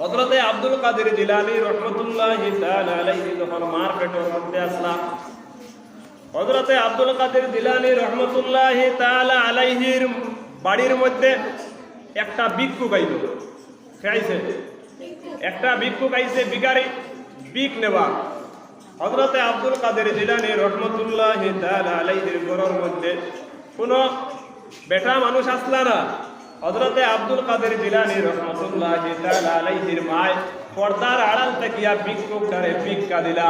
হজরতে আব্দুল কাদের জিলানি রহমতুল্লাহ যখন মার পেটের মধ্যে আসলাম হজরতে আব্দুল কাদের জিলানি রহমতুল্লাহ তাআলা আলাইহির বাড়ির মধ্যে একটা ভিক্ষুক আইল খাইছে? একটা ভিক্ষুক আইছে বিকারি বিক নেওয়া। হজরতে আব্দুল কাদের জিলানি রহমতুল্লাহ তাআলা আলাইহির ঘরের মধ্যে কোনো বেটা মানুষ আসলা না। হজরতে আব্দুল কাদের জিলানি রহমতুল্লাহ আলাইহির মায় পর্দার আড়াল থেকে ভিক্ষুকটারে ভিক্ষা দিলা।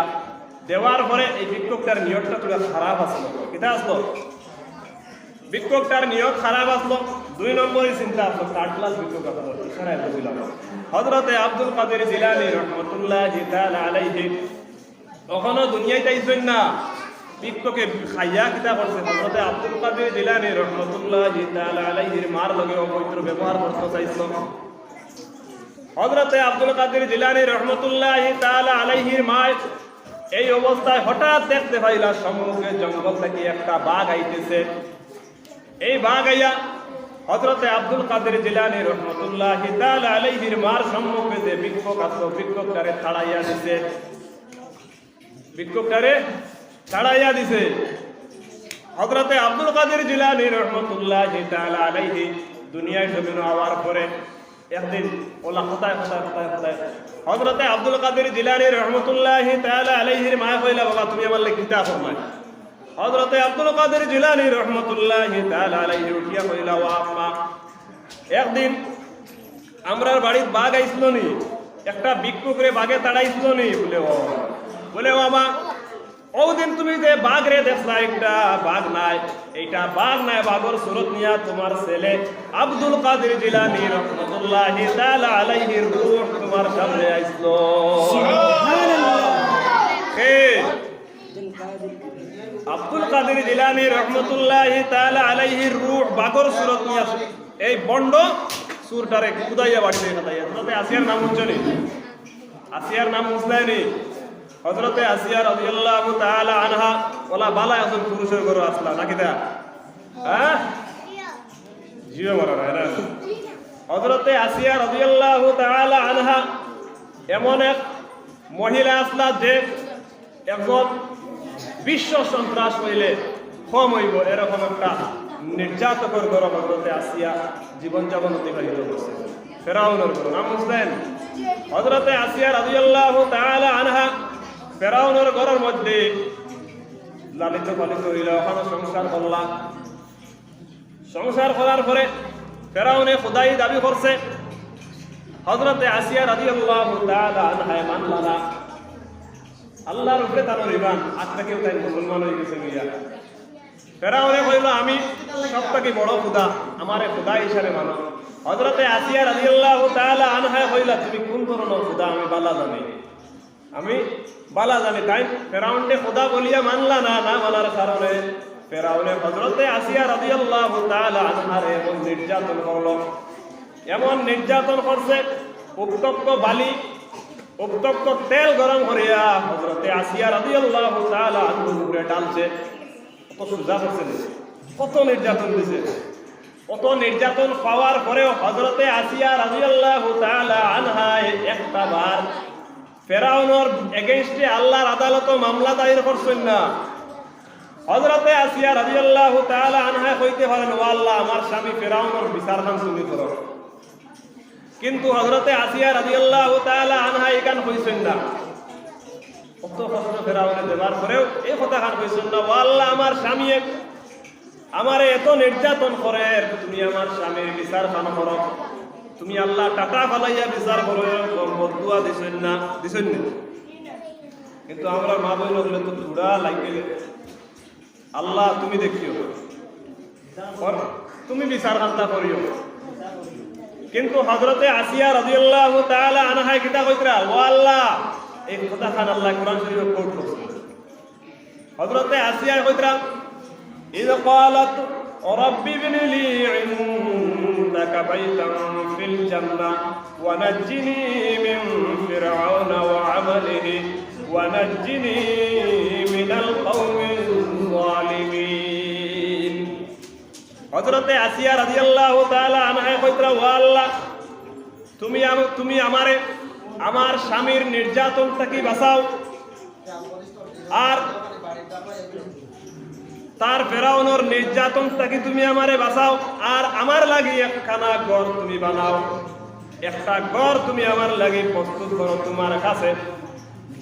দেওয়ার পরে এই ভিক্ষুকটার নিয়োগটা তোরা খারাপ আসলো। কিতা আসলো? ভিক্ষুকটার নিয়োগ খারাপ আসলো। দুই নম্বরই চিন্তা আসলো থার্ড ক্লাস ভিক্ষুক আসলো। ইশারায় বুঝলাম হজরতে আব্দুল কাদের জিলানি রহমতুল্লাহ আলাইহি, কখনো দুনিয়ায় না। ভিক্ষুকে খাইয়া কিতা করছে। হজরতে আব্দুল কাদের জিলানি রহমতুল্লাহ আলাইহির মার লগে অপবিত্র ব্যবহার করতে চাইছিল। হজরতে আব্দুল কাদের জিলানি রহমতুল্লাহ আলাইহির মায় এই অবস্থায় হঠাৎ দেখতে পাইলা সম্মুখে জঙ্গল থেকে একটা বাঘ আইতেছে। এই বাঘ আইয়া হজরতে আব্দুল কাদের জিলানি রহমতুল্লাহ আলাইহির মার সম্মুখে যে বিক্ষোভ আসলো বিক্ষোভটারে ছাড়াইয়া দিছে। বিক্ষোভটারে ছাড়াইয়া দিছে। হজরতে আব্দুল কাদের জিলানি রহমতুল্লাহ আলাইহি দুনিয়ায় জমিন হওয়ার পরে একদিন ওলা কোথায় কোথায় কোথায় কোথায় হজরতে আব্দুল কাদের জিলানি রহমতুল্লাহ তাআলা আলাইহির মা কইলা, বাবা, তুমি আমার লেগে কিতা ফরমাই হজরতে আব্দুল কাদের জিলানি রহমতুল্লাহ তাআলা আলাইহি উঠিয়া কইলা, ও আম্মা, একদিন আমরার বাড়ির বাঘ আইছিল নি, একটা ভিক্ষুকরে বাঘে তাড়াইছিল নি। বলে, ও। বলে আমা ওদিন তুমি যে বাঘ রে দেখলা একটা বাঘ নাই। এইটা বাঘ নাই বাঘর সুরত নিয়া তোমার ছেলে আব্দুল কাদের জিলানি রহমতুল্লাহ আলাইহির রূহ তোমার সামনে আইসলো আব্দুল কাদের জিলানি রহমতুল্লাহ তাআলা আলাইহির রূহ বাঘর সুরত নিয়া এই বন্ড সুরটারে কুদাইয়া বাড়িতে খাতাইয়া তাতে আসিয়ার নাম উজ্জ্বলি আসিয়ার নাম মুসলাইনি হজরতে আসিয়া রাদিয়াল্লাহু তাআলা আনহা, ওলা বালা এখন পুরুষের ঘরে আসলা নাকি দা হ্যাঁ? জিও মারা না না? হজরতে আসিয়া রাদিয়াল্লাহু তাআলা আনহা, এমন এক মহিলা আসলা যে একজন বিশ্ব সন্ত্রাস হইলে কম হইব, এরকম একটা নির্যাতকর ঘর হজরতে আসিয়া জীবনযাপন অতিবাহিত করছে। ফেরাউনের ঘর নাম বুঝলেন? হজরতে আসিয়া রাদিয়াল্লাহু তাআলা আনহা ফেরাউনের ঘরের মধ্যে লালিত পালিত হইল ওখানে সংসার করলাম সংসার করার পরে ফেরাউনে খোদাই দাবি করছে হজরতে আসিয়া রাদিয়াল্লাহু তাআলা আনহা মানলা না। আল্লাহর উপরে তার ইমান কেউ তাই মুসলমান হয়ে গেছে গিয়া ফেরাউনে কইল, আমি সব থেকে বড় খুদা, আমারে খুদা হিসাবে মানো। হজরতে আসিয়া রাদিয়াল্লাহু তাআলা আনহা কইলা, তুমি কোন ধরনের খুদা আমি বালা জানি? আমি বালা জানি, তাই ফেরাউনকে খোদা বলিয়া মানলা না না মানার কারণে ফেরাউনে হজরতে আসিয়া রাদিয়াল্লাহু তাআলা আনহার এমন নির্যাতন করল। এমন নির্যাতন করছে, উত্তপ্ত বালি, উত্তপ্ত তেল গরম করিয়া হজরতে আসিয়া রাদিয়াল্লাহু তাআলা আনহুর উপরে ডালছে কত সুজা করছে কত নির্যাতন দিছে। কত নির্যাতন পাওয়ার পরেও হজরতে আসিয়া রাদিয়াল্লাহু তাআলা আনহা একটা বার ফেরাউনর এগেইনস্টে আল্লাহর আদালত মামলা দায়ের করছেন না। হজরতে আসিয়া রাদিয়াল্লাহু তাআলা আনহা কইতে পারেন, ও আল্লাহ, আমার স্বামী ফেরাউনর বিচার খান তুমি করো। কিন্তু হজরতে আসিয়া রাদিয়াল্লাহু তাআলা আনহা এখান কইছেন না। কত কষ্ট ফেরাউনে দেওয়ার পরেও এই কথা খান কইছেন না, ও আল্লাহ, আমার স্বামী আমারে এত নির্যাতন করে, তুমি আমার স্বামীর বিচার খান করো। তুমি আল্লাহ টাকা ফালাইয়া বিচার করো বদুয়া দিছেন না? দিছেন না? কিন্তু আমরা মা বই লোক তো ঘুরা লাগবে আল্লাহ, তুমি দেখিও। তুমি বিচার কান্তা করিও। কিন্তু হজরতে আসিয়া রাজিয়াল্লাহ আনা আনহায় কিতা কইতরা? ও আল্লাহ, এই কথা খান আল্লাহ কোরআন শরীফে কোর্ট করছে। হজরতে আসিয়া কইতরা, ইয ক্বালাত রাব্বি ইবনি লি عندك بيتا في الجنة ونجني من فرعون وعمله ونجني من القوم الظالمين হজরতে আসিয়া রাদিয়াল্লাহু তাআলা আনহা কইতরা ও আল্লাহ তুমি আম- তুমি আমারে আমার স্বামীর নির্যাতন থেকে বাঁচাও আর তার ফেরাউনোর নির্যাতন থেকে তুমি আমারে বাঁচাও? আর আমার লাগি একখানা ঘর তুমি বানাও। একটা ঘর তুমি আমার লাগি প্রস্তুত করো তোমার কাছে,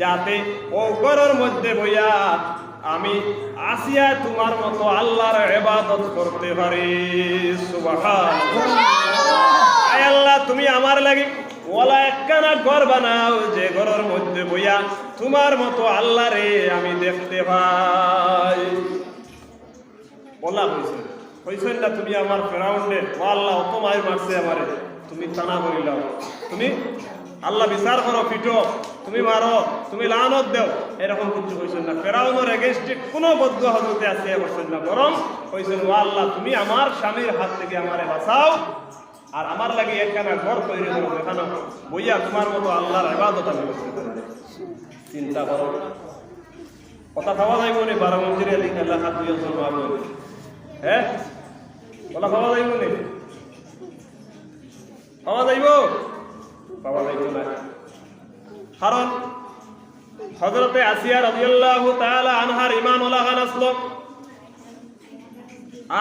যাতে ও ঘরের মধ্যে বইয়া আমি আসিয়া তোমার মতো আল্লাহর ইবাদত করতে পারি। আল্লাহ, তুমি আমার লাগি ওলা একখানা ঘর বানাও যে ঘরের মধ্যে বইয়া তোমার মতো আল্লাহ রে আমি দেখতে পাই। বলা হয়েছে। হয়েছেন না তুমি আমার ফেরাউন্ডে ও আল্লাহ অত মারছে আমারে, তুমি টানা করিলাও তুমি আল্লাহ বিচার করো, পিটো। তুমি মারো, তুমি লানত দেও। এরকম কিছু হয়েছেন না ফেরাউনের এগেনস্টে কোনো বদ্ধ হজরতে আসিয়া করছেন না বরং হয়েছেন ও আল্লাহ, তুমি আমার স্বামীর হাত থেকে আমারে বাঁচাও। আর আমার লাগে একখানা ঘর তৈরি করো দেখানো বইয়া তোমার মতো আল্লাহর ইবাদত আমি করতে চিন্তা করো কথা পাওয়া যাইব নি, বারো মন্দিরে লিখে লেখা দুই জন পাবো হ্যাঁ? কথা পাওয়া যাইব নি পাওয়া যাইব কারণ হজরতে আসিয়া রাদিয়াল্লাহু তাআলা আনহার ইমান ওলা খান আসলো।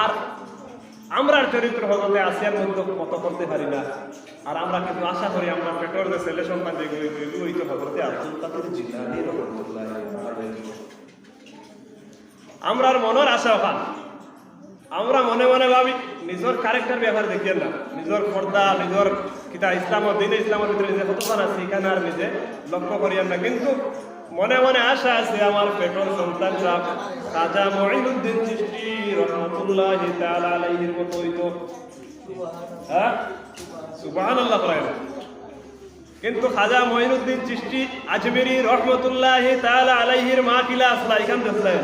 আর আমরার চরিত্র হজরতে আসিয়ার মধ্যে কত করতে পারি না। আর আমরা কিন্তু আশা করি আমরা পেটর যে ছেলে সন্তান যেগুলো এগুলো ওই তো হজরতে আমরার মনের আশা ওখান। আমরা মনে মনে ভাবি, নিজের ক্যারেক্টার ব্যাপার দেখিয়ে না। নিজের পর্দা, নিজের কিতা ইসলাম দিন ইসলামের ভিতরে যে কতক্ষণ আছে এখানে আর নিজে লক্ষ্য করিয়েন না কিন্তু মনে মনে আশা আছে আমার পেটর সন্তানরা খাজা মঈনুদ্দিন চিশতি রহমতুল্লাহ তাআলা আলাইহির মতো হইতো হ্যাঁ সুবহানাল্লাহ পড়ায় না কিন্তু খাজা মঈনুদ্দিন চিশতি আজমেরি রহমতুল্লাহ তাআলা আলাইহির মা কিলা আসলা এখান দেখলেন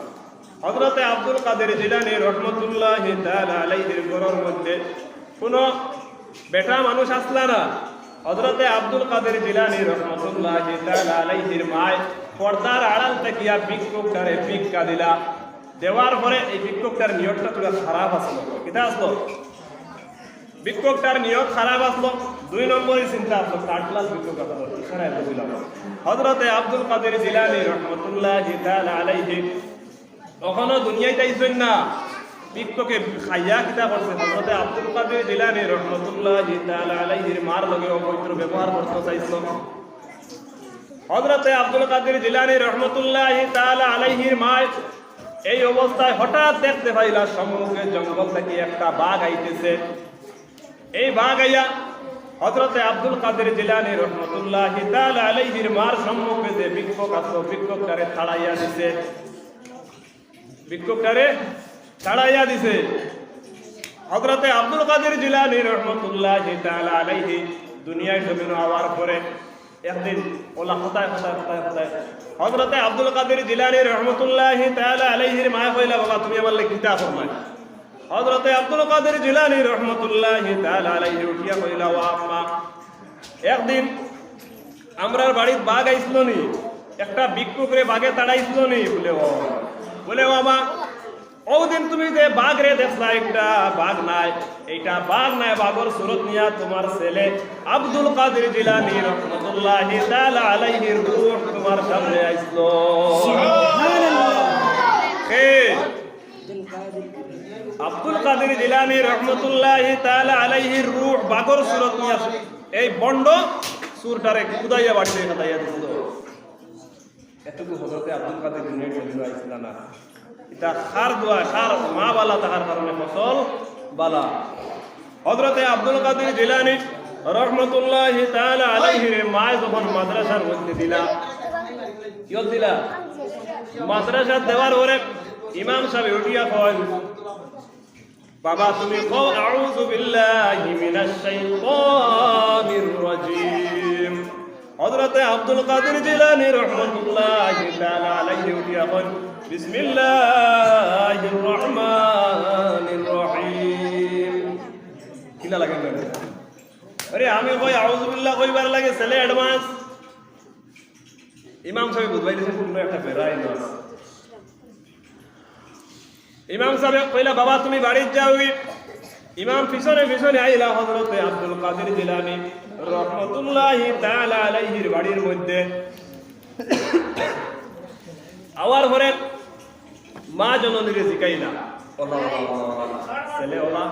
হজরতে আব্দুল কাদের জিলানি রহমতুল্লাহ আলাইহির ঘরের মধ্যে, কোনো বেটা মানুষ আসলা না। হজরতে আব্দুল কাদের জিলানি রহমতুল্লাহ আলাইহির মায় পর্দার আড়াল থেকে ভিক্ষুকটারে ভিক্ষা দিলা। দেওয়ার পরে এই ভিক্ষুকটার নিয়তটা পুরো খারাপ আসলো। কিতা আসলো? বিক্ষোভটার নিয়ত খারাপ আসলো। দুই নম্বরই চিন্তা আসলো থার্ড ক্লাস বিক্ষোভ দিলাম হজরতে আব্দুল কাদের জিলানি রহমতুল্লাহ আলাইহি কখনো দুনিয়ায় চাইছেন না। বিক্ষোভকে খাইয়া কিতা করছে হজরতে আব্দুল কাদের জিলানি রহমতুল্লাহ আলাইহির মার লগে অপবিত্র ব্যবহার করতে চাইছিল। হজরতে আব্দুল কাদের জিলানি রহমতুল্লাহ আলাইহির মায় এই অবস্থায় হঠাৎ দেখতে পাইলা সম্মুখে জঙ্গল থেকে একটা বাঘ আইতেছে। এই বাঘ আইয়া হজরতে আব্দুল কাদের জিলানি রহমতুল্লাহ আলাইহির মার সম্মুখে যে বিক্ষোভ আসলো বিক্ষোভটারে ছাড়াইয়া দিছে। বিক্ষোভটারে ছাড়াইয়া দিছে। হজরতে আব্দুল কাদের জিলানি রহমতুল্লাহ আলাইহি দুনিয়ায় জমিন হওয়ার পরে একদিন ওলা হতায় হতায় হতায় হতায় হজরতে আব্দুল কাদের জিলানি রহমতুল্লাহ আলাইহির মায়া কইলা, বাবা, তুমি আমার লিখিতা ফরমায় হজরতে আব্দুল কাদের জিলানি রহমতুল্লাহ আলাইহি উঠিয়া কইলা, ও আম্মা, একদিন আমরার বাড়ির বাঘ আইছিল নি, একটা ভিক্ষুকরে বাঘে তাড়াইছিল নি। বলে, ও বলে আমা ওদিন তুমি যে বাঘ রে দেখলা একটা বাঘ নাই। এইটা বাঘ নাই বাঘর সুরত নিয়া তোমার ছেলে আব্দুল কাদের জিলানি রহমতুল্লাহ তাআলা আলাইহির রূহ তোমার সামনে আইছিল হে আব্দুল কাদের জিলানি রহমতুল্লাহ তাআলা আলাইহির রূহ বাগর সুরত নিয়া এই বন্ড সুরটারে কুদাইয়া বাড়িতে খাতাইয়া দিছিল। এতটুকু হজরতে আব্দুল কাদের জন্য আইছিল না এটা খার দোয়া খার মা বালা তাহার কারণে ফসল বালা। হজরতে আব্দুল কাদের জিলানি রহমতুল্লাহ তাআলা আলাইহির মা যখন মাদ্রাসার মধ্যে দিলা কিয়ত দিলা? মাদ্রাসা দেওয়ার পরে ইমাম সাহেব উঠিয়া কয়, বাবা তুমি কও, আউযু বিল্লাহি মিনাশ শাইতানির রাজিম। হযরতে আব্দুল কাদের জিলানী রহমাতুল্লাহ তাআলা আলাইহি উঠিয়া কন বিসমিল্লাহির রহমানির রহিম। কিলা লাগে? আরে আমি কই, আউযুবিল্লাহ কইবার লাগে, ছেলে অ্যাডভান্স ইমাম সাহেব বুঝবাইলেছে কোন একটা বেরাই না ইমাম সাহেব কইলা, বাবা, তুমি বাড়ি যাও ইমাম পিছনে পিছনে আইলা হযরতে আব্দুল কাদের জিলানী রহমাতুল্লাহি তাআলা আলাইহির বাড়ির মধ্যে। আওয়ার পরে মা জননীর জিকাইলা। ছেলে ওলা,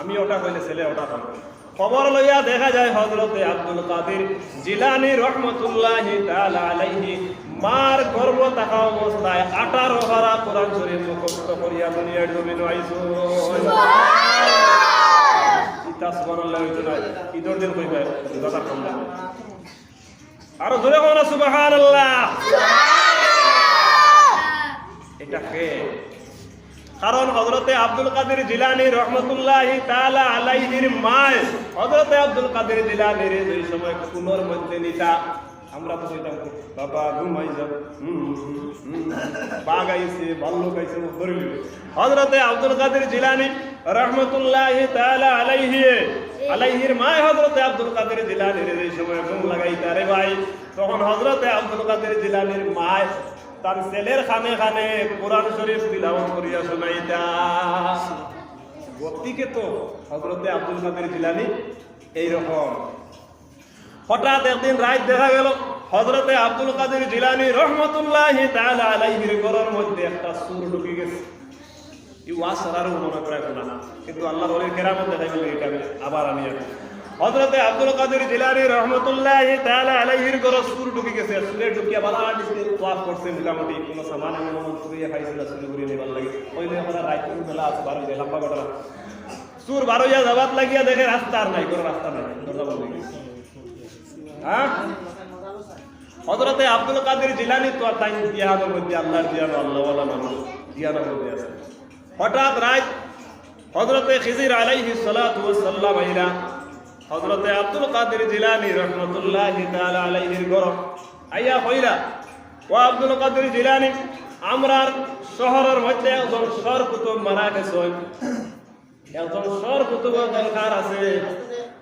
আমি ওটা কইলে ছেলে ওটা কইলে খবর লইয়া দেখা যায় হযরতে আব্দুল কাদের জিলানী রহমাতুল্লাহি তাআলা আলাইহি মার গর্ভ থাকা অবস্থায় আঠারো হারা কোরআন শরীফ মুখস্থ করিয়া দুনিয়ার জমিন আইছো ইতা সুবহানাল্লাহ হইতো না। আরও ধরে এটা কে কারণ হজরতে আব্দুল কাদের জিলানি রহমতুল্লাহ তাআলা আলাইহির মায় হজরতে আব্দুল কাদের জিলানির যে সময় কুনোর মধ্যে নিতা আমরা তো কইতাম, বাবা, ঘুমাই হুম। বাঘ আইছে ভাল্লুক আইছে ধরলি হজরতে আব্দুল কাদের জিলানি রহমতুল্লাহ তাআলা আলাইহি, আলাইহির মায় হজরতে আব্দুল কাদের জিলানির যে সময় ঘুম লাগাইতা রে ভাই, তখন হজরতে আব্দুল কাদের জিলানির মায় তার ছেলের খানে খানে কোরআন শরীফ তিলাওয়াত করিয়া শোনাইতা। গতিকে তো হজরতে আব্দুল কাদের জিলানি এইরকম হঠাৎ একদিন রাত দেখা গেল হজরতে আব্দুল কাদের জিলানি রহমতুল্লাহ আলাইহির ঘরের মধ্যে একটা সুর ঢুকে গেছে। ই ওয়াজ সারারও মনে করে না, কিন্তু আল্লাহর ওলির কেরামত দেখাই বলে এটা আমি আবার আমি হজরতে আব্দুল কাদের জিলানি রহমতুল্লাহ আলাইহির ঘর সুর ঢুকে গেছে, সুরে ঢুকিয়া বালা দিছে ওয়াজ করছে মোটামুটি, কোনো সামান এমন এমন সুরিয়া খাইছিল সুরে ঘুরিয়ে নিবার লাগে। ওই যে আমরা রাত বেলা আছে বারো যে লম্বা ঘটনা। সুর বারো যা যাবাত লাগিয়া দেখে রাস্তা আর নাই, কোনো রাস্তা নাই, দরজা বন্ধ হয়ে? হজরতে আব্দুল কাদের জিলানি তো আর তাই দিয়ানোর মধ্যে আল্লাহর দিয়ানো আল্লাহওয়ালা মানুষ দিয়ানোর মধ্যে আছে হঠাৎ রাত হজরতে খিজির আলাইহি সালাতু ওয়াসাল্লাম আইলা হজরতে আব্দুল কাদের জিলানি রহমতুল্লাহি আলাইহির ঘর আইয়া কইলা, ও আব্দুল কাদের জিলানি, আমরার শহরের মধ্যে একজন সর কুতুব মারা গেছে। একজন সর কুতুব দরকার আছে।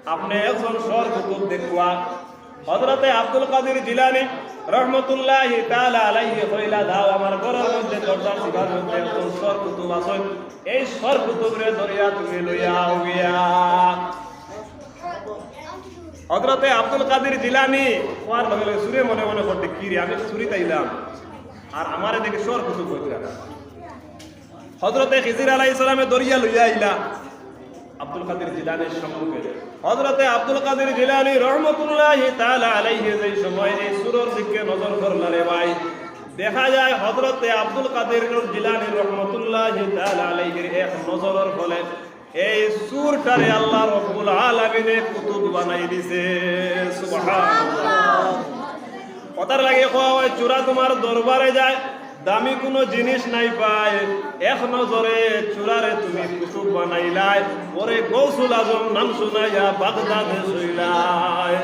আপনি একজন সর কুতুব দেখুয়া। হযরতে আব্দুল কাদের জিলানী রহমতুল্লাহি তাআলা আলাইহি কইলা দাও আমার ঘরের মধ্যে, দরজার সিবার মধ্যে একজন সর কুতুব আছে। এই সর কুতুবরে দরিয়া তুমি লইয়া গিয়া। হযরতে আব্দুল কাদের জিলানী কোয়ার লগে লগে সুরে মনে মনে করতে, কি রে, আমি সুরি তাইলাম। আর আমারে দেখে সর কুতুব কইরা হজরতে খিজির আলাইহিস সালামে দরিয়া লইয়া আইলা। আব্দুল কাদের জিলানির সম্মুখে হজরতে আব্দুল কাদের জিলানি রহমতুল্লাহি তাআলা আলাইহি যে সময় এই সুরের দিকে নজর করলা রে ভাই, দেখা যায় হজরতে আব্দুল কাদের জিলানি রহমতুল্লাহি তাআলা আলাইহির এক নজরের ফলে এই সুরটারে আল্লাহ রব্বুল আলামিনে কুতুব বানাই দিছে। সুবহানাল্লাহ। কথার লাগে কোয়া চূড়া তোমার দরবারে যায় দামি কোনো জিনিস নাই পায় এক নজরে চূড়ারে তুমি কুতুব বানাইলাই, ওরে গৌসুল আজম নাম শুনাইয়া বাগদাদে শুইলাই